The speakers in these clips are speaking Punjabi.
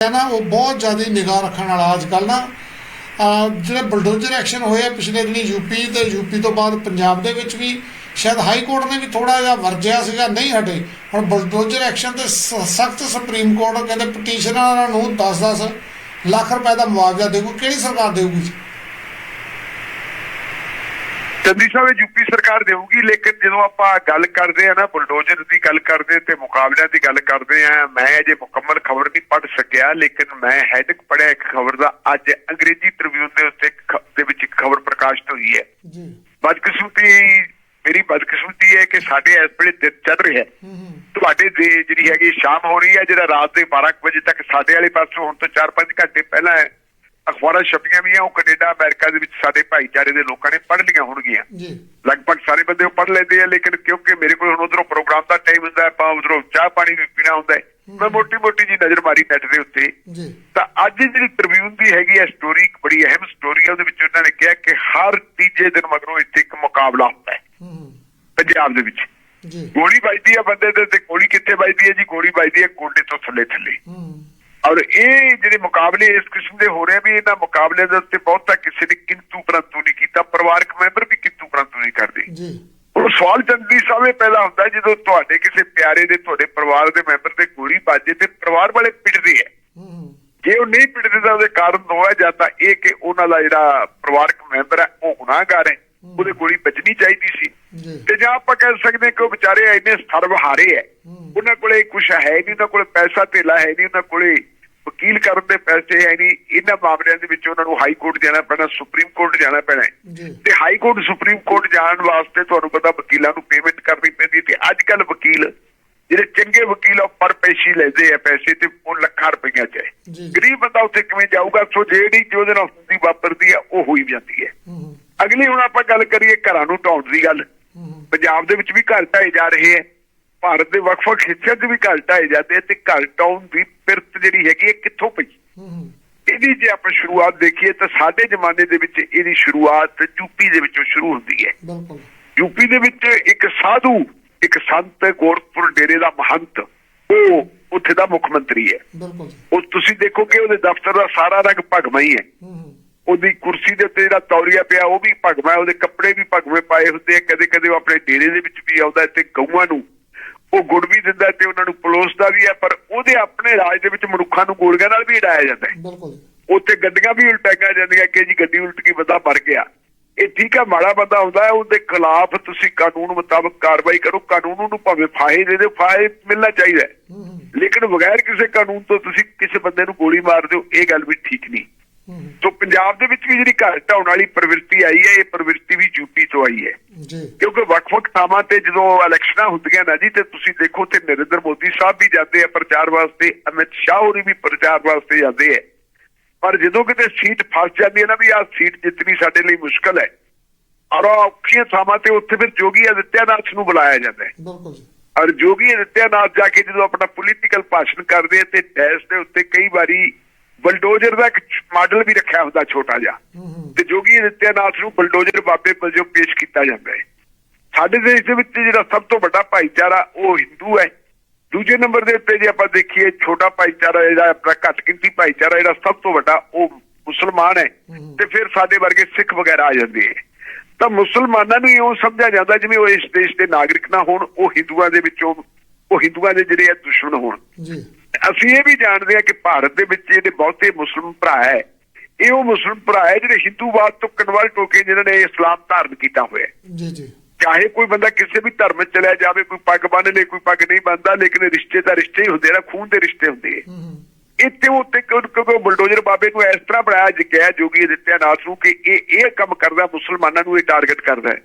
ਹੈ ਨਾ, ਉਹ ਬਹੁਤ ਜ਼ਿਆਦਾ ਨਿਗਾਹ ਰੱਖਣ ਵਾਲਾ ਅੱਜ ਕੱਲ ਨਾ ਜਿਹੜੇ ਬਲਡੋਜ਼ਰ ਐਕਸ਼ਨ ਹੋਏ ਪਿਛਲੇ ਦਿਨੀ ਯੂਪੀ ਤੇ ਯੂਪੀ ਤੋਂ ਬਾਅਦ ਪੰਜਾਬ ਦੇ ਵਿੱਚ ਵੀ, ਸ਼ਾਇਦ ਹਾਈ ਕੋਰਟ ਨੇ ਵੀ ਥੋੜਾ ਜਿਹਾ ਵਰਜਿਆ ਸੀਗਾ, ਨਹੀਂ ਹਟੇ ਹੁਣ ਬਲਡੋਜ਼ਰ ਐਕਸ਼ਨ ਤੇ ਸਖਤ ਸੁਪਰੀਮ ਕੋਰਟ ਕਹਿੰਦੇ ਪਟੀਸ਼ਨਰਾਂ ਨੂੰ 10-10 ਲੱਖ ਰੁਪਏ ਦਾ ਮੁਆਵਜ਼ਾ ਦੇਊ, ਕਿਹੜੀ ਸਰਕਾਰ ਦੇਊਗੀ ਜੀ? ਚੰਦੀ ਸਾਹਿਬ ਇਹ ਯੂਪੀ ਸਰਕਾਰ ਦੇਊਗੀ ਲੇਕਿਨ ਜਦੋਂ ਆਪਾਂ ਗੱਲ ਕਰਦੇ ਆ ਨਾ ਬੁਲਡੋਜ਼ਰ ਦੀ ਗੱਲ ਕਰਦੇ ਤੇ ਮੁਕਾਬਲਿਆਂ ਦੀ ਗੱਲ ਕਰਦੇ ਆ ਮੈਂ ਅਜੇ ਮੁਕੰਮਲ ਖਬਰ ਨਹੀਂ ਪੜ੍ਹ ਸਕਿਆ ਲੇਕਿਨ ਮੈਂ ਹੈਡਕ ਪੜਿਆ ਇੱਕ ਖਬਰ ਦਾ ਅੱਜ ਅੰਗਰੇਜ਼ੀ ਟ੍ਰਿਬਿਊਨ ਦੇ ਉੱਤੇ ਦੇ ਵਿੱਚ ਇੱਕ ਖਬਰ ਪ੍ਰਕਾਸ਼ਿਤ ਹੋਈ ਹੈ। ਜੀ। ਬਦਕਿਸਮਤੀ ਮੇਰੀ ਬਦਕਿਸਮਤੀ ਹੈ ਕਿ ਸਾਡੇ ਇਸ ਵੇਲੇ ਦਿਨ ਚੱਲ ਰਿਹਾ ਤੁਹਾਡੇ ਦੇ ਜਿਹੜੀ ਹੈਗੀ ਸ਼ਾਮ ਹੋ ਰਹੀ ਹੈ ਜਿਹੜਾ ਰਾਤ ਦੇ 12 ਕੁ ਵਜੇ ਤੱਕ ਸਾਡੇ ਵਾਲੇ ਪਾਸੋਂ ਹੁਣ ਤੋਂ 4-5 ਘੰਟੇ ਪਹਿਲਾਂ ਅਖਬਾਰਾਂ ਛਪੀਆਂ ਵੀ ਆ ਉਹ ਕੈਨੇਡਾ ਅਮਰੀਕਾ ਦੇ ਵਿੱਚ ਸਾਡੇ ਭਾਈਚਾਰੇ ਦੇ ਲੋਕਾਂ ਨੇ ਪੜ੍ਹ ਲਈਆਂ ਹੋਣਗੀਆਂ। ਜੀ। ਲਗਭਗ ਸਾਰੇ ਬੰਦੇ ਉਹ ਪੜ੍ਹ ਲੈਂਦੇ ਆ ਲੇਕਿਨ ਕਿਉਂਕਿ ਮੇਰੇ ਕੋਲ ਹੁਣ ਉਧਰੋਂ ਪ੍ਰੋਗਰਾਮ ਦਾ ਟਾਈਮ ਹੁੰਦਾ ਹੈ, ਆਪਾਂ ਉਧਰੋਂ ਚਾਹ ਪਾਣੀ ਵੀ ਪੀਣਾ ਹੁੰਦਾ ਹੈ। ਮੈਂ ਮੋਟੀ ਮੋਟੀ ਜੀ ਨਜ਼ਰ ਮਾਰੀ ਨੈਟ ਦੇ ਉੱਤੇ। ਜੀ। ਤਾਂ ਅੱਜ ਜਿਹੜੀ ਟ੍ਰਿਬਿਊਨ ਦੀ ਹੈਗੀ ਹੈ ਸਟੋਰੀ ਇੱਕ ਬੜੀ ਅਹਿਮ ਸਟੋਰੀ ਹੈ ਉਹਦੇ ਵਿੱਚ ਉਹਨਾਂ ਨੇ ਕਿਹਾ ਕਿ ਹਰ ਤੀਜੇ ਦਿਨ ਮਗਰੋਂ ਇੱਥੇ ਇੱਕ ਮੁਕਾਬਲਾ ਹੁੰਦਾ ਹੈ। ਹੂੰ ਹੂੰ। ਪੰਜਾਬ ਦੇ ਵਿੱਚ। ਜੀ। ਗੋਲੀ ਵੱਜਦੀ ਆ ਬੰਦੇ ਦੇ ਤੇ ਗੋਲੀ ਕਿੱਥੇ ਵੱਜਦੀ ਹੈ ਜੀ? ਗੋਲੀ ਵੱਜਦੀ ਹੈ ਕੋਡੇ ਤੋਂ ਥੱਲੇ ਥੱਲੇ ਹੂੰ। ਔਰ ਇਹ ਜਿਹੜੇ ਮੁਕਾਬਲੇ ਇਸ ਕਿਸਮ ਦੇ ਹੋ ਰਹੇ ਵੀ ਇਹਨਾਂ ਮੁਕਾਬਲੇ ਦੇ ਉੱਤੇ ਬਹੁਤਾ ਕਿਸੇ ਨੇ ਕਿੰਤੂ ਪਰੰਤੂ ਨਹੀਂ ਕੀਤਾ ਪਰਿਵਾਰਕ ਮੈਂਬਰ ਵੀ ਕਿੰਤੂ ਪਰੰਤੂ ਨਹੀਂ ਕਰਦੇ। ਜੀ। ਉਹ ਸਵਾਲ ਚੰਦੀ ਸਾਹਿਬ ਪੈਦਾ ਹੁੰਦਾ ਜਦੋਂ ਤੁਹਾਡੇ ਕਿਸੇ ਪਿਆਰੇ ਦੇ ਤੁਹਾਡੇ ਪਰਿਵਾਰ ਦੇ ਮੈਂਬਰ ਤੇ ਗੋਲੀ ਵੱਜੇ ਤੇ ਪਰਿਵਾਰ ਵਾਲੇ ਪਿੱਟਦੇ ਹੂੰ ਜੇ ਉਹ ਨਹੀਂ ਪਿੱਟਦੇ ਤਾਂ ਉਹਦੇ ਕਾਰਨ ਦੋ ਹੈ ਜਾਂ ਤਾਂ ਇਹ ਕਿ ਉਹਨਾਂ ਦਾ ਜਿਹੜਾ ਪਰਿਵਾਰਕ ਮੈਂਬਰ ਹੈ ਉਹ ਗੁਨਾਹਗਾਰ ਹੈ ਉਹਦੇ ਗੋਲੀ ਵੱਜਣੀ ਚਾਹੀਦੀ ਸੀ। ਤੇ ਜਾਂ ਆਪਾਂ ਕਹਿ ਸਕਦੇ ਕਿ ਉਹ ਵਿਚਾਰੇ ਇੰਨੇ ਸਰਬ ਹਾਰੇ ਹੈ। ਹੂੰ। ਉਹਨਾਂ ਕੋਲੇ ਕੁਝ ਹੈ ਨਹੀਂ ਉਹਨਾਂ ਕੋਲੇ ਪੈਸਾ ਧੇਲਾ ਹੈ ਨਹੀਂ ਉਹਨਾਂ ਕੋਲੇ ਵਕੀਲ ਕਰਨ ਦੇ ਪੈਸੇ ਹੈ ਨਹੀਂ ਇਹਨਾਂ ਮਾਮਲਿਆਂ ਦੇ ਵਿੱਚ ਉਹਨਾਂ ਨੂੰ ਹਾਈ ਕੋਰਟ ਜਾਣਾ ਪੈਣਾ ਸੁਪਰੀਮ ਕੋਰਟ ਜਾਣਾ ਪੈਣਾ ਤੇ ਹਾਈ ਕੋਰਟ ਸੁਪਰੀਮ ਕੋਰਟ ਜਾਣ ਵਾਸਤੇ ਤੁਹਾਨੂੰ ਪਤਾ ਵਕੀਲਾਂ ਨੂੰ ਪੇਮੈਂਟ ਕਰਨੀ ਪੈਂਦੀ ਤੇ ਅੱਜ ਕੱਲ ਵਕੀਲ ਜਿਹੜੇ ਚੰਗੇ ਵਕੀਲ ਆ ਪਰ ਪੈਸੀ ਲੈਂਦੇ ਆ ਪੈਸੇ ਤੇ ਉਹ ਲੱਖਾਂ ਰੁਪਈਆ ਚ ਹੈ। ਗਰੀਬ ਬੰਦਾ ਉੱਥੇ ਕਿਵੇਂ ਜਾਊਗਾ? ਸੋ ਜਿਹੜੀ ਜੋ ਉਹਦੇ ਨਾਲ ਹੁੰਦੀ ਵਾਪਰਦੀ ਆ ਉਹ ਹੋਈ ਜਾਂਦੀ ਹੈ। ਅਗਲੀ ਹੁਣ ਆਪਾਂ ਗੱਲ ਕਰੀਏ ਘਰਾਂ ਨੂੰ ਢਾਉਣ ਦੀ ਗੱਲ। ਪੰਜਾਬ ਦੇ ਵਿੱਚ ਵੀ ਘਰ ਢਾਏ ਜਾ ਰਹੇ ਹੈ। ਭਾਰਤ ਦੇ ਵੱਖ-ਵੱਖ ਹਿੱਸਿਆਂ 'ਚ ਵੀ ਘਰ ਢਾਏ ਜਾਂਦੇ ਤੇ ਘਰ ਢਾਉਣ ਦੀ ਪਿਰਤ ਜਿਹੜੀ ਹੈਗੀ ਹੈ ਕਿੱਥੋਂ ਪਈ? ਹੂੰ ਹੂੰ। ਇਹਦੀ ਜੇ ਆਪਾਂ ਸ਼ੁਰੂਆਤ ਦੇਖੀਏ ਤਾਂ ਸਾਡੇ ਜ਼ਮਾਨੇ ਦੇ ਵਿੱਚ ਇਹਦੀ ਸ਼ੁਰੂਆਤ ਯੂਪੀ ਦੇ ਵਿੱਚੋਂ ਸ਼ੁਰੂ ਹੁੰਦੀ ਹੈ। ਬਿਲਕੁਲ। ਯੂਪੀ ਦੇ ਵਿੱਚ ਇੱਕ ਸਾਧੂ ਇੱਕ ਸੰਤ ਗੋਰਖਪੁਰ ਡੇਰੇ ਦਾ ਮਹੰਤ ਉਹ ਉੱਥੇ ਦਾ ਮੁੱਖ ਮੰਤਰੀ ਹੈ। ਬਿਲਕੁਲ। ਉਹ ਤੁਸੀਂ ਦੇਖੋਗੇ ਉਹਦੇ ਦਫ਼ਤਰ ਦਾ ਸਾਰਾ ਰੰਗ ਭਗਵਾ ਹੀ ਹੈ। ਹੂੰ ਹੂੰ। ਉਹਦੀ ਕੁਰਸੀ ਦੇ ਉੱਤੇ ਜਿਹੜਾ ਤੌਲੀਆ ਪਿਆ ਉਹ ਵੀ ਭਗਵਾ ਹੈ, ਉਹਦੇ ਕੱਪੜੇ ਵੀ ਭਗਵੇਂ ਪਾਏ ਹੁੰਦੇ ਆ। ਕਦੇ ਕਦੇ ਉਹ ਆਪਣੇ ਡੇਰੇ ਦੇ ਵਿੱਚ ਵੀ ਆਉਂਦਾ ਤੇ ਗਊਆਂ ਨੂੰ ਉਹ ਗੁੜ ਵੀ ਦਿੰਦਾ ਤੇ ਉਹਨਾਂ ਨੂੰ ਪਲੋਸਦਾ ਵੀ ਹੈ ਪਰ ਉਹਦੇ ਆਪਣੇ ਰਾਜ ਦੇ ਵਿੱਚ ਮਨੁੱਖਾਂ ਨੂੰ ਗੋਲੀਆਂ ਨਾਲ ਵੀ ਉਡਾਇਆ ਜਾਂਦਾ ਹੈ। ਬਿਲਕੁਲ। ਉੱਥੇ ਗੱਡੀਆਂ ਵੀ ਉਲਟਾਈਆਂ ਜਾਂਦੀਆਂ ਕਿ ਜੀ ਗੱਡੀ ਉਲਟ ਗਈ ਬੰਦਾ ਮਰ ਗਿਆ। ਇਹ ਠੀਕ ਹੈ ਮਾੜਾ ਬੰਦਾ ਹੁੰਦਾ ਹੈ ਉਹਦੇ ਖਿਲਾਫ ਤੁਸੀਂ ਕਾਨੂੰਨ ਮੁਤਾਬਕ ਕਾਰਵਾਈ ਕਰੋ ਕਾਨੂੰਨ ਨੂੰ ਭਾਵੇਂ ਫਾਹੇ ਦੇ ਦਿਓ ਫਾਹੇ ਮਿਲਣਾ ਚਾਹੀਦਾ ਲੇਕਿਨ ਬਗੈਰ ਕਿਸੇ ਕਾਨੂੰਨ ਤੋਂ ਤੁਸੀਂ ਕਿਸੇ ਬੰਦੇ ਨੂੰ ਗੋਲੀ ਮਾਰ ਦਿਓ ਇਹ ਗੱਲ ਵੀ ਠੀਕ ਨਹੀਂ। ਸੋ ਪੰਜਾਬ ਦੇ ਵਿੱਚ ਵੀ ਜਿਹੜੀ ਘਰ ਢਾਉਣ ਵਾਲੀ ਪ੍ਰਵਿਰਤੀ ਆਈ ਹੈ ਇਹ ਪ੍ਰਵਿਰਤੀ ਵੀ ਯੂਪੀ ਤੋਂ ਆਈ ਹੈ। ਜੀ। ਕਿਉਂਕਿ ਵੱਖ-ਵੱਖ ਥਾਵਾਂ ਤੇ ਜਦੋਂ ਇਲੈਕਸ਼ਨਾਂ ਹੁੰਦੀਆਂ ਨਾ ਜੀ ਤੇ ਤੁਸੀਂ ਦੇਖੋ ਤੇ ਨਰਿੰਦਰ ਮੋਦੀ ਸਾਹਿਬ ਵੀ ਜਾਂਦੇ ਆ ਪ੍ਰਚਾਰ ਵਾਸਤੇ ਅਮਿਤ ਸ਼ਾਹ ਹੋਰੀ ਵੀ ਪ੍ਰਚਾਰ ਵਾਸਤੇ ਜਾਂਦੇ ਆ। ਪਰ ਜਦੋਂ ਕਿਤੇ ਸੀਟ ਫਸ ਜਾਂਦੀ ਹੈ ਨਾ ਵੀ ਆਹ ਸੀਟ ਜਿੱਤਣੀ ਸਾਡੇ ਲਈ ਮੁਸ਼ਕਲ ਹੈ ਔਰ ਔਖੀਆਂ ਥਾਵਾਂ ਤੇ ਉੱਥੇ ਫਿਰ ਜੋਗੀ ਆਦਿੱਤਿਆਨਾਥ ਨੂੰ ਬੁਲਾਇਆ ਜਾਂਦਾ ਹੈ। ਬਿਲਕੁਲ ਜੀ। ਔਰ ਜੋਗੀ ਆਦਿੱਤਿਆਨਾਥ ਜਾ ਕੇ ਜਦੋਂ ਆਪਣਾ ਪੋਲੀਟੀਕਲ ਭਾਸ਼ਣ ਕਰਦੇ ਆ ਤੇ ਡੈਸ ਦੇ ਉੱਤੇ ਕਈ ਵਾਰੀ ਬਲਡੋਜ਼ਰ ਦਾ ਇੱਕ ਮਾਡਲ ਵੀ ਰੱਖਿਆ ਹੁੰਦਾ ਛੋਟਾ ਜਿਹਾ। ਤੇ ਜੋਗੀ ਆਦਿੱਤਿਆਨਾਥ ਨੂੰ ਬਲਡੋਜ਼ਰ ਬਾਬੇ ਵਜੋਂ ਪੇਸ਼ ਕੀਤਾ ਜਾਂਦਾ ਹੈ। ਸਾਡੇ ਦੇਸ਼ ਦੇ ਵਿੱਚ ਜਿਹੜਾ ਸਭ ਤੋਂ ਵੱਡਾ ਭਾਈਚਾਰਾ ਉਹ ਹਿੰਦੂ ਹੈ। ਦੂਜੇ ਨੰਬਰ ਦੇ ਉੱਤੇ ਜੇ ਆਪਾਂ ਦੇਖੀਏ ਛੋਟਾ ਭਾਈਚਾਰਾ ਜਿਹੜਾ ਆਪਣਾ ਘੱਟ ਗਿਣਤੀ ਭਾਈਚਾਰਾ ਜਿਹੜਾ ਸਭ ਤੋਂ ਵੱਡਾ ਉਹ ਮੁਸਲਮਾਨ ਹੈ। ਤੇ ਫਿਰ ਸਾਡੇ ਵਰਗੇ ਸਿੱਖ ਵਗੈਰਾ ਆ ਜਾਂਦੇ ਹੈ। ਤਾਂ ਮੁਸਲਮਾਨਾਂ ਨੂੰ ਇਉਂ ਸਮਝਿਆ ਜਾਂਦਾ ਜਿਵੇਂ ਉਹ ਇਸ ਦੇਸ਼ ਦੇ ਨਾਗਰਿਕ ਨਾ ਹੋਣ ਉਹ ਹਿੰਦੂਆਂ ਦੇ ਵਿੱਚੋਂ ਉਹ ਹਿੰਦੂਆਂ ਦੇ ਜਿਹੜੇ ਆ ਦੁਸ਼ਮਣ ਹੋਣ। ਜੀ। ਅਸੀਂ ਇਹ ਵੀ ਜਾਣਦੇ ਹਾਂ ਕਿ ਭਾਰਤ ਦੇ ਵਿੱਚ ਜਿਹੜੇ ਬਹੁਤੇ ਮੁਸਲਮ ਭਰਾ ਹੈ ਇਹ ਉਹ ਮੁਸਲਮ ਭਰਾ ਹੈ ਜਿਹੜੇ ਹਿੰਦੂਵਾਦ ਤੋਂ ਕਨਵਰਟ ਹੋ ਕੇ ਜਿਨ੍ਹਾਂ ਨੇ ਇਸਲਾਮ ਧਾਰਨ ਕੀਤਾ ਹੋਇਆ ਜੀ ਜੀ। ਚਾਹੇ ਕੋਈ ਬੰਦਾ ਕਿਸੇ ਵੀ ਧਰਮ ਵਿੱਚ ਚਲਿਆ ਜਾਵੇ ਕੋਈ ਪੱਗ ਬੰਨ ਲੇ ਕੋਈ ਪੱਗ ਨਹੀਂ ਬੰਨਦਾ ਲੇਕਿਨ ਰਿਸ਼ਤੇ ਤਾਂ ਰਿਸ਼ਤੇ ਹੀ ਹੁੰਦੇ ਨੇ ਖੂਨ ਦੇ ਰਿਸ਼ਤੇ ਹੁੰਦੇ ਆ ਇੱਥੇ ਉੱਤੇ ਕਿਉਂਕਿ ਬਲਡੋਜ਼ਰ ਬਾਬੇ ਨੂੰ ਇਸ ਤਰ੍ਹਾਂ ਬਣਾਇਆ ਗਿਆ ਜੋਗੀ ਆਦਿੱਤਿਆਨਾਥ ਨੂੰ ਕਿ ਇਹ ਇਹ ਕੰਮ ਕਰਦਾ ਮੁਸਲਮਾਨਾਂ ਨੂੰ ਇਹ ਟਾਰਗੇਟ ਕਰਦਾ ਹੈ।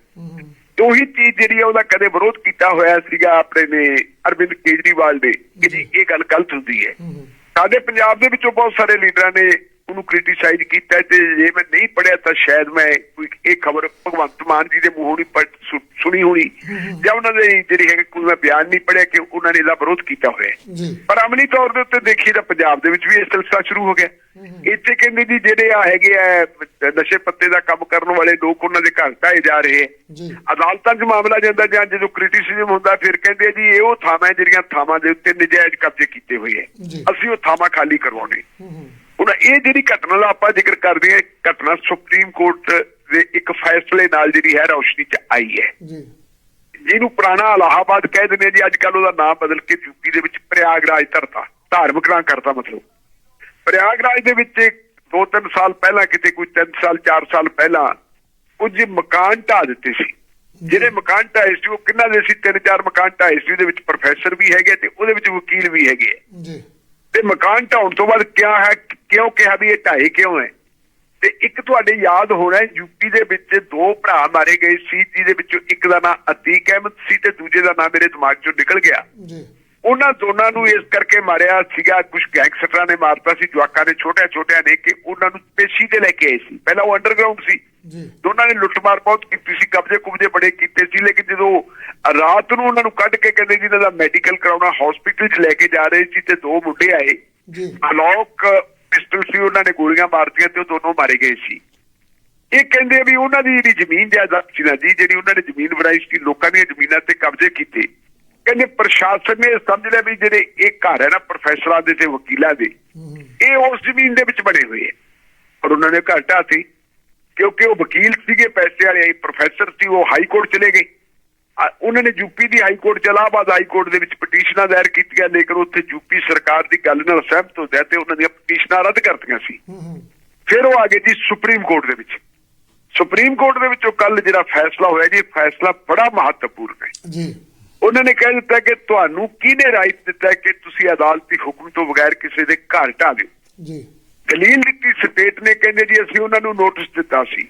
ਉਹੀ ਚੀਜ਼ ਜਿਹੜੀ ਹੈ ਉਹਦਾ ਕਦੇ ਵਿਰੋਧ ਕੀਤਾ ਹੋਇਆ ਸੀਗਾ ਆਪਣੇ ਨੇ ਅਰਵਿੰਦ ਕੇਜਰੀਵਾਲ ਨੇ ਕਿ ਜੀ। ਇਹ ਗੱਲ ਗਲਤ ਹੁੰਦੀ ਹੂੰ। ਸਾਡੇ ਪੰਜਾਬ ਦੇ ਵਿੱਚੋਂ ਬਹੁਤ ਸਾਰੇ ਲੀਡਰਾਂ ਨੇ ਉਹਨੂੰ ਕ੍ਰਿਟੀਸਾਈਜ਼ ਕੀਤਾ ਤੇ ਜੇ ਮੈਂ ਨਹੀਂ ਪੜਿਆ ਤਾਂ ਸ਼ਾਇਦ ਮੈਂ ਕੋਈ ਇਹ ਖਬਰ ਭਗਵੰਤ ਮਾਨ ਜੀ ਦੇ ਮੂੰਹੋਂ ਨਹੀਂ ਸੁਣੀ ਹੋਣੀ। ਜਾਂ ਉਹਨਾਂ ਦੇ ਜਿਹੜੀ ਹੈ ਕੋਈ ਮੈਂ ਬਿਆਨ ਨਹੀਂ ਪੜਿਆ ਕਿ ਉਹਨਾਂ ਨੇ ਇਹਦਾ ਵਿਰੋਧ ਕੀਤਾ ਹੋਇਆ ਪਰ ਅਮਲੀ ਤੌਰ ਦੇ ਉੱਤੇ ਦੇਖੀਏ ਤਾਂ ਪੰਜਾਬ ਦੇ ਵਿੱਚ ਵੀ ਇਹ ਸਿਲਸਿਲਾ ਸ਼ੁਰੂ ਹੋ ਗਿਆ। ਇੱਥੇ ਕਹਿੰਦੇ ਜੀ ਜਿਹੜੇ ਆ ਹੈਗੇ ਆ ਨਸ਼ੇ ਪੱਤੇ ਦਾ ਕੰਮ ਕਰਨ ਵਾਲੇ ਲੋਕ ਉਹਨਾਂ ਦੇ ਘਰ ਢਾਏ ਜਾ ਰਹੇ ਅਦਾਲਤਾਂ 'ਚ ਮਾਮਲਾ ਜਾਂਦਾ ਜਾਂ ਜਦੋਂ ਕ੍ਰਿਟਿਸਿਜ਼ਮ ਹੁੰਦਾ ਫਿਰ ਕਹਿੰਦੇ ਜੀ ਇਹ ਉਹ ਥਾਵਾਂ ਜਿਹੜੀਆਂ ਥਾਵਾਂ ਦੇ ਉੱਤੇ ਨਜਾਇਜ਼ ਕਬਜ਼ੇ ਕੀਤੇ ਹੋਏ ਜੀ। ਅਸੀਂ ਉਹ ਥਾਵਾਂ ਖਾਲੀ ਕਰਵਾਉਣੇ ਹੁਣ ਇਹ ਜਿਹੜੀ ਘਟਨਾ ਦਾ ਆਪਾਂ ਜ਼ਿਕਰ ਕਰਦੇ ਹਾਂ ਘਟਨਾ ਸੁਪਰੀਮ ਕੋਰਟ ਦੇ ਇੱਕ ਫੈਸਲੇ ਨਾਲ ਜਿਹੜੀ ਹੈ ਰੌਸ਼ਨੀ 'ਚ ਆਈ ਹੈ। ਜੀ। ਜਿਹਨੂੰ ਪੁਰਾਣਾ ਇਲਾਹਾਬਾਦ ਕਹਿ ਦਿੰਦੇ ਆ ਜੀ ਅੱਜ ਕੱਲ ਉਹਦਾ ਨਾਮ ਬਦਲ ਕੇ ਯੂਪੀ ਦੇ ਵਿੱਚ ਪ੍ਰਯਾਗਰਾਜ ਧਰਤਾ ਧਾਰਮਿਕ ਨਾਂ ਕਰਤਾ ਮਤਲਬ। ਪ੍ਰਯਾਗਰਾਜ ਦੇ ਵਿੱਚ ਦੋ ਤਿੰਨ ਸਾਲ ਪਹਿਲਾਂ ਕਿਤੇ ਕੋਈ 3 ਸਾਲ 4 ਸਾਲ ਪਹਿਲਾਂ ਕੁਝ ਮਕਾਨ ਢਾਹ ਦਿੱਤੇ ਸੀ। ਜਿਹੜੇ ਮਕਾਨ ਢਾਏ ਸੀ ਉਹ ਕਿੰਨਾ ਦੇ ਸੀ? ਤਿੰਨ ਚਾਰ ਮਕਾਨ ਢਾਏ ਸੀ ਉਹਦੇ ਵਿੱਚ ਪ੍ਰੋਫੈਸਰ ਵੀ ਹੈਗੇ ਤੇ ਉਹਦੇ ਵਿੱਚ ਵਕੀਲ ਵੀ ਹੈਗੇ। ਜੀ। ਤੇ ਮਕਾਨ ਢਾਉਣ ਤੋਂ ਬਾਅਦ ਕਿਆ ਹੈ ਕਿਉਂ ਕਿਹਾ ਵੀ ਇਹ ਢਾਈ ਕਿਉਂ ਹੈ? ਤੇ ਇੱਕ ਤੁਹਾਡੇ ਯਾਦ ਹੋਣਾ ਹੈ, ਯੂਪੀ ਦੇ ਵਿੱਚ ਦੋ ਭਰਾ ਮਾਰੇ ਗਏ ਸੀ ਜਿਹਦੇ ਵਿੱਚੋਂ ਇੱਕ ਦਾ ਨਾਂ ਅਤੀਕ ਅਹਿਮਦ ਸੀ ਤੇ ਦੂਜੇ ਦਾ ਨਾਂ ਮੇਰੇ ਦਿਮਾਗ ਚੋਂ ਨਿਕਲ ਗਿਆ। ਜੀ। ਉਹਨਾਂ ਦੋਨਾਂ ਨੂੰ ਇਸ ਕਰਕੇ ਮਾਰਿਆ ਸੀਗਾ ਕੁਝ ਗੈਂਗਸਟਰਾਂ ਨੇ ਮਾਰਤਾ ਸੀ ਜਵਾਕਾਂ ਨੇ ਛੋਟਿਆਂ ਛੋਟਿਆਂ ਨੇ ਕਿ ਉਹਨਾਂ ਨੂੰ ਪੇਸ਼ੀ ਤੇ ਲੈ ਕੇ ਆਏ ਸੀ। ਪਹਿਲਾਂ ਉਹ ਅੰਡਰਗਰਾਉਂਡ ਸੀ। ਜੀ। ਦੋਨਾਂ ਨੇ ਲੁੱਟਮਾਰ ਬਹੁਤ ਕੀਤੀ ਸੀ ਕਬਜ਼ੇ ਕੁਬਜ਼ੇ ਬੜੇ ਕੀਤੇ ਸੀ ਲੇਕਿਨ ਜਦੋਂ ਰਾਤ ਨੂੰ ਉਹਨਾਂ ਨੂੰ ਕੱਢ ਕੇ ਕਹਿੰਦੇ ਜੀ ਇਹਨਾਂ ਦਾ ਮੈਡੀਕਲ ਕਰਾਉਣਾ ਹਸਪੀਟਲ 'ਚ ਲੈ ਕੇ ਜਾ ਰਹੇ ਸੀ ਤੇ ਦੋ ਮੁੰਡੇ ਆਏ। ਜੀ। ਅਲੋਕ ਪਿਸਟਲ ਸੀ ਉਹਨਾਂ ਨੇ ਗੋਲੀਆਂ ਮਾਰਤੀਆਂ ਤੇ ਉਹ ਦੋਨੋਂ ਮਾਰੇ ਗਏ ਸੀ। ਇਹ ਕਹਿੰਦੇ ਵੀ ਉਹਨਾਂ ਦੀ ਜਿਹੜੀ ਜ਼ਮੀਨ ਜਾਇਦਾਦ ਸੀ ਨਾ ਜੀ ਜਿਹੜੀ ਉਹਨਾਂ ਨੇ ਜ਼ਮੀਨ ਬਣਾਈ ਸੀ ਲੋਕਾਂ ਦੀਆਂ ਜ਼ਮੀਨਾਂ ਤੇ ਕਬਜ਼ੇ ਕੀਤੇ। ਕਹਿੰਦੇ ਪ੍ਰਸ਼ਾਸਨ ਨੇ ਸਮਝ ਲਿਆ ਵੀ ਜਿਹੜੇ ਇਹ ਘਰ ਹੈ ਨਾ ਪ੍ਰੋਫੈਸਰਾਂ ਦੇ ਤੇ ਵਕੀਲਾਂ ਦੇ, ਇਹ ਉਸ ਜ਼ਮੀਨ ਦੇ ਵਿੱਚ ਬਣੇ ਹੋਏ ਹੈ। ਔਰ ਉਹਨਾਂ ਨੇ ਘਰ ਸੀ ਕਿਉਂਕਿ ਉਹ ਵਕੀਲ ਸੀਗੇ, ਪੈਸੇ ਵਾਲੇ ਪ੍ਰੋਫੈਸਰ ਸੀ, ਉਹ ਹਾਈ ਕੋਰਟ ਚਲੇ ਗਏ। ਉਹਨਾਂ ਨੇ ਯੂਪੀ ਦੀ ਹਾਈ ਕੋਰਟ ਚ ਹਾਈ ਕੋਰਟ ਦੇ ਵਿੱਚ ਪਟੀਸ਼ਨਾਂ ਦਾਇਰ ਕੀਤੀਆਂ, ਲੇਕਿਨ ਉੱਥੇ ਯੂਪੀ ਸਰਕਾਰ ਦੀ ਗੱਲ ਨਾਲ ਸਹਿਮਤ ਹੋ ਗਿਆ ਤੇ ਉਹਨਾਂ ਦੀਆਂ ਪਟੀਸ਼ਨਾਂ ਰੱਦ ਕਰਤੀਆਂ ਸੀ। ਫਿਰ ਉਹ ਆ ਗਏ ਜੀ ਸੁਪਰੀਮ ਕੋਰਟ ਦੇ ਵਿੱਚ। ਸੁਪਰੀਮ ਕੋਰਟ ਦੇ ਵਿੱਚੋਂ ਕੱਲ ਜਿਹੜਾ ਫੈਸਲਾ ਹੋਇਆ ਜੀ ਫੈਸਲਾ ਬੜਾ ਮਹੱਤਵਪੂਰਨ ਹੈ। ਜੀ। ਉਹਨਾਂ ਨੇ ਕਹਿ ਦਿੱਤਾ ਕਿ ਤੁਹਾਨੂੰ ਕਿਹਨੇ ਰਾਈਟ ਦਿੱਤਾ ਕਿ ਤੁਸੀਂ ਅਦਾਲਤੀ ਹੁਕਮ ਤੋਂ ਬਗੈਰ ਕਿਸੇ ਦੇ ਘਰ ਢਾਹ ਦਿਓ ਜੀ। ਦਲੀਲ ਦਿੱਤੀ ਸਟੇਟ ਨੇ ਕਹਿੰਦੇ ਜੀ ਅਸੀਂ ਉਹਨਾਂ ਨੂੰ ਨੋਟਿਸ ਦਿੱਤਾ ਸੀ।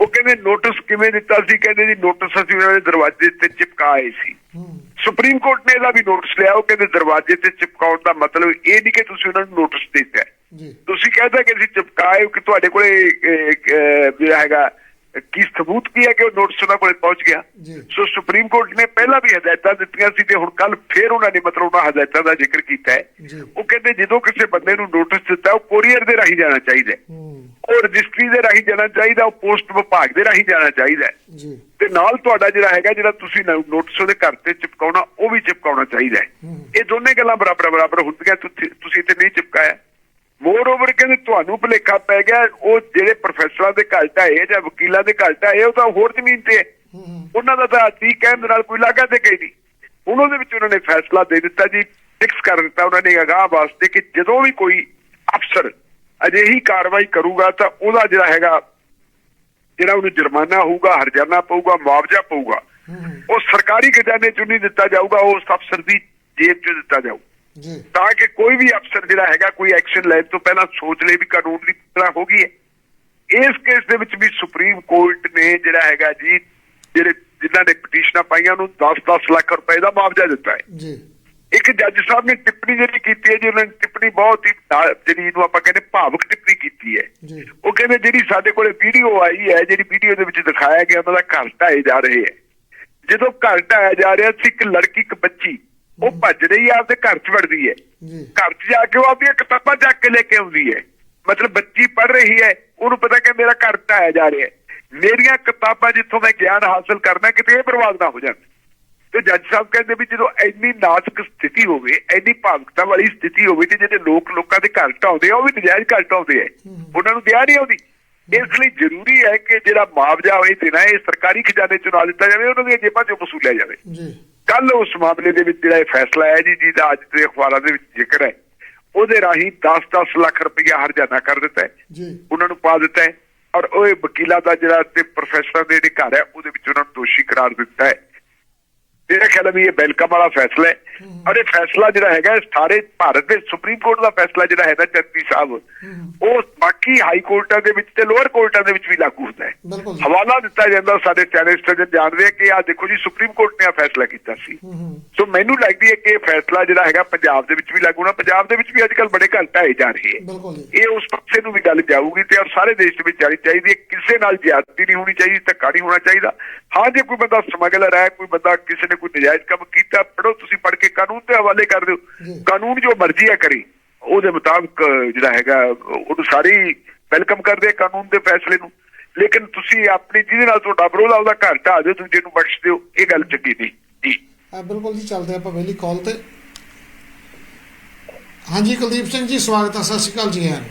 ਉਹ ਕਹਿੰਦੇ ਨੋਟਿਸ ਕਿਵੇਂ ਦਿੱਤਾ ਸੀ? ਕਹਿੰਦੇ ਜੀ ਨੋਟਿਸ ਅਸੀਂ ਉਹਨਾਂ ਦੇ ਦਰਵਾਜ਼ੇ ਤੇ ਚਿਪਕਾਏ ਸੀ। ਸੁਪਰੀਮ ਕੋਰਟ ਨੇ ਇਹਦਾ ਵੀ ਨੋਟਿਸ ਲਿਆ ਉਹ ਕਹਿੰਦੇ ਦਰਵਾਜ਼ੇ ਤੇ ਚਿਪਕਾਉਣ ਦਾ ਮਤਲਬ ਇਹ ਨਹੀਂ ਕਿ ਤੁਸੀਂ ਉਹਨਾਂ ਨੂੰ ਨੋਟਿਸ ਦਿੱਤਾ ਤੁਸੀਂ ਕਹਿੰਦੇ ਕਿ ਅਸੀਂ ਚਿਪਕਾਏ ਕਿ ਤੁਹਾਡੇ ਕੋਲੇ ਜਿਹੜਾ ਹੈਗਾ ਕੀ ਸਬੂਤ ਕੀ ਹੈ ਕਿ ਉਹ ਨੋਟਿਸ ਉਹਨਾਂ ਕੋਲੇ ਪਹੁੰਚ ਗਿਆ। ਸੋ ਸੁਪਰੀਮ ਕੋਰਟ ਨੇ ਪਹਿਲਾਂ ਵੀ ਹਦਾਇਤਾਂ ਦਿੱਤੀਆਂ ਸੀ ਤੇ ਹੁਣ ਕੱਲ ਫੇਰ ਉਹਨਾਂ ਨੇ ਮਤਲਬ ਉਹਨਾਂ ਹਦਾਇਤਾਂ ਦਾ ਜ਼ਿਕਰ ਕੀਤਾ ਹੈ। ਉਹ ਕਹਿੰਦੇ ਜਦੋਂ ਕਿਸੇ ਬੰਦੇ ਨੂੰ ਨੋਟਿਸ ਦਿੱਤਾ ਉਹ ਕੋਰੀਅਰ ਦੇ ਰਾਹੀਂ ਜਾਣਾ ਚਾਹੀਦਾ ਉਹ ਰਜਿਸਟਰੀ ਦੇ ਰਾਹੀਂ ਜਾਣਾ ਚਾਹੀਦਾ ਉਹ ਪੋਸਟ ਵਿਭਾਗ ਦੇ ਰਾਹੀਂ ਜਾਣਾ ਚਾਹੀਦਾ ਤੇ ਨਾਲ ਤੁਹਾਡਾ ਜਿਹੜਾ ਹੈਗਾ ਜਿਹੜਾ ਤੁਸੀਂ ਨੋਟਿਸ ਉਹਦੇ ਘਰ ਤੇ ਚਿਪਕਾਉਣਾ ਉਹ ਵੀ ਚਿਪਕਾਉਣਾ ਚਾਹੀਦਾ। ਇਹ ਦੋਨੇ ਗੱਲਾਂ ਬਰਾਬਰ ਬਰਾਬਰ ਹੁੰਦੀਆਂ ਤੁਸੀਂ ਤੁਸੀਂ ਇੱਥੇ ਨਹੀਂ ਚਿਪਕਾਇਆ। ਓਵਰ ਕਹਿੰਦੇ ਤੁਹਾਨੂੰ ਭੁਲੇਖਾ ਪੈ ਗਿਆ ਉਹ ਜਿਹੜੇ ਪ੍ਰੋਫੈਸਰਾਂ ਦੇ ਘਰ ਢਾਏ ਜਾਂ ਵਕੀਲਾਂ ਦੇ ਘਰ ਢਾਏ ਉਹ ਤਾਂ ਹੋਰ ਜ਼ਮੀਨ ਤੇ ਹੈ ਹੂੰ ਹੂੰ ਉਹਨਾਂ ਦਾ ਤਾਂ ਠੀਕ ਕਹਿਣ ਦੇ ਨਾਲ ਕੋਈ ਲਾਗਾ ਤੇ ਗਈ ਨਹੀਂ। ਹੁਣ ਉਹਦੇ ਵਿੱਚ ਉਹਨਾਂ ਨੇ ਫੈਸਲਾ ਦੇ ਦਿੱਤਾ ਜੀ ਫਿਕਸ ਕਰ ਦਿੱਤਾ ਉਹਨਾਂ ਨੇ ਅਗਾਹ ਵਾਸਤੇ ਕਿ ਜਦੋਂ ਵੀ ਕੋਈ ਅਫਸਰ ਅਜਿਹੀ ਕਾਰਵਾਈ ਕਰੂਗਾ ਤਾਂ ਉਹਦਾ ਜਿਹੜਾ ਹੈਗਾ ਜਿਹੜਾ ਉਹਨੂੰ ਜੁਰਮਾਨਾ ਹੋਊਗਾ ਹਰਜਾਨਾ ਪਊਗਾ ਮੁਆਵਜ਼ਾ ਪਊਗਾ। ਹੂੰ। ਹੂੰ ਉਹ ਸਰਕਾਰੀ ਖਜ਼ਾਨੇ ਚੋਂ ਨਹੀਂ ਦਿੱਤਾ ਜਾਊਗਾ ਉਹ ਅਫਸਰ ਦੀ ਜੇਬ ਚੋਂ ਦਿੱਤਾ ਜਾਊ। ਜੀ। ਤਾਂ ਕਿ ਕੋਈ ਵੀ ਅਫਸਰ ਜਿਹੜਾ ਹੈਗਾ ਕੋਈ ਐਕਸ਼ਨ ਲੈਣ ਤੋਂ ਪਹਿਲਾਂ ਸੋਚ ਲੇ ਵੀ ਕਾਨੂੰਨ ਦੀ ਤਰ੍ਹਾਂ ਹੋ ਗਈ ਹੈ। ਇਸ ਕੇਸ ਦੇ ਵਿੱਚ ਵੀ ਸੁਪਰੀਮ ਕੋਰਟ ਨੇ ਜਿਹੜਾ ਹੈਗਾ ਜੀ ਜਿਹੜੇ ਜਿਨ੍ਹਾਂ ਨੇ ਪਟੀਸ਼ਨਾਂ ਪਾਈਆਂ ਨੂੰ 10-10 ਲੱਖ ਰੁਪਏ ਦਾ ਮੁਆਵਜ਼ਾ ਦਿੱਤਾ ਹੈ। ਜੀ। ਇੱਕ ਜੱਜ ਸਾਹਿਬ ਨੇ ਟਿੱਪਣੀ ਜਿਹੜੀ ਕੀਤੀ ਹੈ ਜੀ ਉਹਨਾਂ ਨੇ ਟਿੱਪਣੀ ਬਹੁਤ ਹੀ ਜਿਹੜੀ ਇਹਨੂੰ ਆਪਾਂ ਕਹਿੰਦੇ ਭਾਵੁਕ ਟਿੱਪਣੀ ਕੀਤੀ ਹੈ। ਉਹ ਕਹਿੰਦੇ ਜਿਹੜੀ ਸਾਡੇ ਕੋਲੇ ਵੀਡੀਓ ਆਈ ਹੈ ਜਿਹੜੀ ਵੀਡੀਓ ਦੇ ਵਿੱਚ ਦਿਖਾਇਆ ਗਿਆ ਉਹਨਾਂ ਦਾ ਘਰ ਢਾਏ ਜਾ ਰਹੇ ਹੈ। ਜਦੋਂ ਘਰ ਢਾਇਆ ਜਾ ਰਿਹਾ ਸੀ ਇੱਕ ਲੜਕੀ ਇੱਕ ਬੱਚੀ ਉਹ ਭੱਜ ਰਹੀ ਹੈ ਆਪਦੇ ਘਰ 'ਚ ਵੜਦੀ ਹੈ ਘਰ 'ਚ ਜਾ ਕੇ ਉਹ ਆਪਣੀਆਂ ਕਿਤਾਬਾਂ ਚੱਕ ਕੇ ਲੈ ਕੇ ਆਉਂਦੀ ਹੈ ਮਤਲਬ ਬੱਚੀ ਪੜ ਰਹੀ ਹੈ ਉਹਨੂੰ ਪਤਾ ਕਿ ਮੇਰਾ ਘਰ ਢਾਇਆ ਜਾ ਰਿਹਾ ਮੇਰੀਆਂ ਕਿਤਾਬਾਂ ਜਿੱਥੋਂ ਮੈਂ ਗਿਆਨ ਹਾਸਲ ਕਰਨਾ ਕਿਤੇ ਇਹ ਬਰਬਾਦ ਨਾ ਹੋ ਜਾਣ। ਤੇ ਜੱਜ ਸਾਹਿਬ ਕਹਿੰਦੇ ਵੀ ਜਦੋਂ ਇੰਨੀ ਨਾਜ਼ੁਕ ਸਥਿਤੀ ਹੋਵੇ ਇੰਨੀ ਭਾਵੁਕਤਾ ਵਾਲੀ ਸਥਿਤੀ ਹੋਵੇ ਤੇ ਜਿਹੜੇ ਲੋਕ ਲੋਕਾਂ ਦੇ ਘਰ ਢਾਉਂਦੇ ਆ ਉਹ ਵੀ ਨਜਾਇਜ਼ ਘਰ ਢਾਉਂਦੇ ਆ। ਉਹਨਾਂ ਨੂੰ ਦਿਆ ਨਹੀਂ ਆਉਂਦੀ। ਇਸ ਲਈ ਜ਼ਰੂਰੀ ਹੈ ਕਿ ਜਿਹੜਾ ਮੁਆਵਜ਼ਾ ਹੋਏ ਦੇਣਾ ਹੈ, ਇਹ ਸਰਕਾਰੀ ਖਜ਼ਾਨੇ ਚੋਂ ਨਾ ਦਿੱਤਾ ਜਾਵੇ ਉਹਨਾਂ ਦੀਆਂ ਜੇਬਾਂ ਚੋਂ ਵਸੂਲਿਆ ਜਾਵੇ। ਜੀ। ਕੱਲ ਉਸ ਮਾਮਲੇ ਦੇ ਵਿੱਚ ਜਿਹੜਾ ਇਹ ਫੈਸਲਾ ਹੈ ਜੀ ਜਿਹਦਾ ਅੱਜ ਦੇ ਅਖਬਾਰਾਂ ਦੇ ਵਿੱਚ ਜ਼ਿਕਰ ਹੈ ਉਹਦੇ ਰਾਹੀਂ 10-10 ਲੱਖ ਰੁਪਇਆ ਹਰਜਾਨਾ ਕਰ ਦਿੱਤਾ ਹੈ ਜੀ। ਉਹਨਾਂ ਨੂੰ ਪਾ ਦਿੱਤਾ ਹੈ ਔਰ ਉਹ ਵਕੀਲਾਂ ਦਾ ਜਿਹੜਾ ਤੇ ਪ੍ਰੋਫੈਸਰਾਂ ਦੇ ਜਿਹੜੇ ਘਰ ਹੈ ਉਹਦੇ ਵਿੱਚ ਉਹਨਾਂ ਨੂੰ ਦੋਸ਼ੀ ਕਰਾਰ ਦਿੱਤਾ ਹੈ। ਮੇਰਾ ਖਿਆਲ ਹੈ ਵੀ ਇਹ ਵੈਲਕਮ ਵਾਲਾ ਫੈਸਲਾ ਹੈ। ਔਰ ਇਹ ਫੈਸਲਾ ਜਿਹੜਾ ਹੈਗਾ ਸਾਰੇ ਭਾਰਤ ਦੇ ਸੁਪਰੀਮ ਕੋਰਟ ਦਾ ਫੈਸਲਾ ਜਿਹੜਾ ਹੈਗਾ ਜੱਜੀ ਸਾਹਿਬ। ਉਹ ਬਾਕੀ ਹਾਈ ਕੋਰਟਾਂ ਦੇ ਵਿੱਚ ਤੇ ਲੋਅਰ ਕੋਰਟਾਂ ਦੇ ਵਿੱਚ ਵੀ ਲਾਗੂ ਹੁੰਦਾ ਹੈ। ਜੀ ਹਵਾਲਾ ਦਿੱਤਾ ਜਾਂਦਾ ਸਾਡੇ ਚੈਨਲਿਸਟ ਜਾਣਦੇ ਆ ਕਿ ਆ ਦੇਖੋ ਜੀ ਸੁਪਰੀਮ ਕੋਰਟ ਨੇ ਆ ਫੈਸਲਾ ਕੀਤਾ ਸੀ। ਹੂੰ ਹੂੰ ਸੋ ਮੈਨੂੰ ਲੱਗਦੀ ਹੈ ਕਿ ਇਹ ਫੈਸਲਾ ਜਿਹੜਾ ਹੈਗਾ ਪੰਜਾਬ ਦੇ ਵਿੱਚ ਵੀ ਲਾਗੂ ਹੋਣਾ ਪੰਜਾਬ ਦੇ ਵਿੱਚ ਵੀ ਅੱਜਕੱਲ ਬੜੇ ਘਰ ਢਾਏ ਜਾ ਰਹੇ ਹੈ। ਜੀ। ਇਹ ਉਸ ਪਾਸੇ ਨੂੰ ਵੀ ਗੱਲ ਜਾਊਗੀ ਤੇ ਔਰ ਸਾਰੇ ਦੇਸ਼ ਦੇ ਵਿੱਚ ਜਾਣੀ ਚਾਹੀਦੀ ਹੈ ਕਿਸੇ ਨਾਲ ਜ਼ਿਆਦਤੀ ਨਹੀਂ ਹੋਣੀ ਚਾਹੀਦੀ ਧੱਕਾ ਨਹੀਂ ਹੋਣਾ ਚਾਹੀਦਾ। ਹਾਂ ਜੇ ਕੋਈ ਬੰਦਾ ਸਮਗਲਰ ਹੈ ਕੋਈ ਬੰਦਾ ਕਿਸੇ ਨੇ ਕੋਈ ਨਜਾਇਜ਼ ਕੰਮ ਕੀਤਾ ਪੜੋ ਤੁਸੀਂ ਪੜ ਕੇ ਕਾਨੂੰਨ ਦੇ ਹਵਾਲੇ ਕਰ ਦਿਓ। ਕਾਨੂੰਨ ਜੋ ਮਰਜ਼ੀ ਹੈ ਕਰੇ। ਉਹਦੇ ਮੁਤਾਬਕ ਜਿਹੜਾ ਹੈਗਾ ਉਹਨੂੰ ਸਾਰੇ ਵੈਲਕਮ ਕਰਦੇ ਕਾਨੂੰਨ ਦੇ ਫੈਸਲੇ ਨੂੰ। ਲੇਕਿਨ ਤੁਸੀਂ ਆਪਣੀ ਜਿਹਦੇ ਨਾਲ ਤੁਹਾਡਾ ਵਿਰੋਧ ਆ ਉਹਦਾ ਘਰ ਢਾਹ ਦਿਓ ਦੂਜੇ ਨੂੰ ਬਖਸ਼ ਦਿਓ। ਇਹ ਗੱਲ ਚੰਗੀ ਨਹੀਂ। ਜੀ। ਬਿਲਕੁਲ ਜੀ ਚੱਲਦੇ ਆਪਾਂ ਪਹਿਲੀ ਕਾਲ ਤੇ। ਹਾਂਜੀ ਕੁਲਦੀਪ ਸਿੰਘ ਜੀ ਸਵਾਗਤ ਹੈ। ਸਤਿ ਸ਼੍ਰੀ ਅਕਾਲ ਜੀ ਆਇਆਂ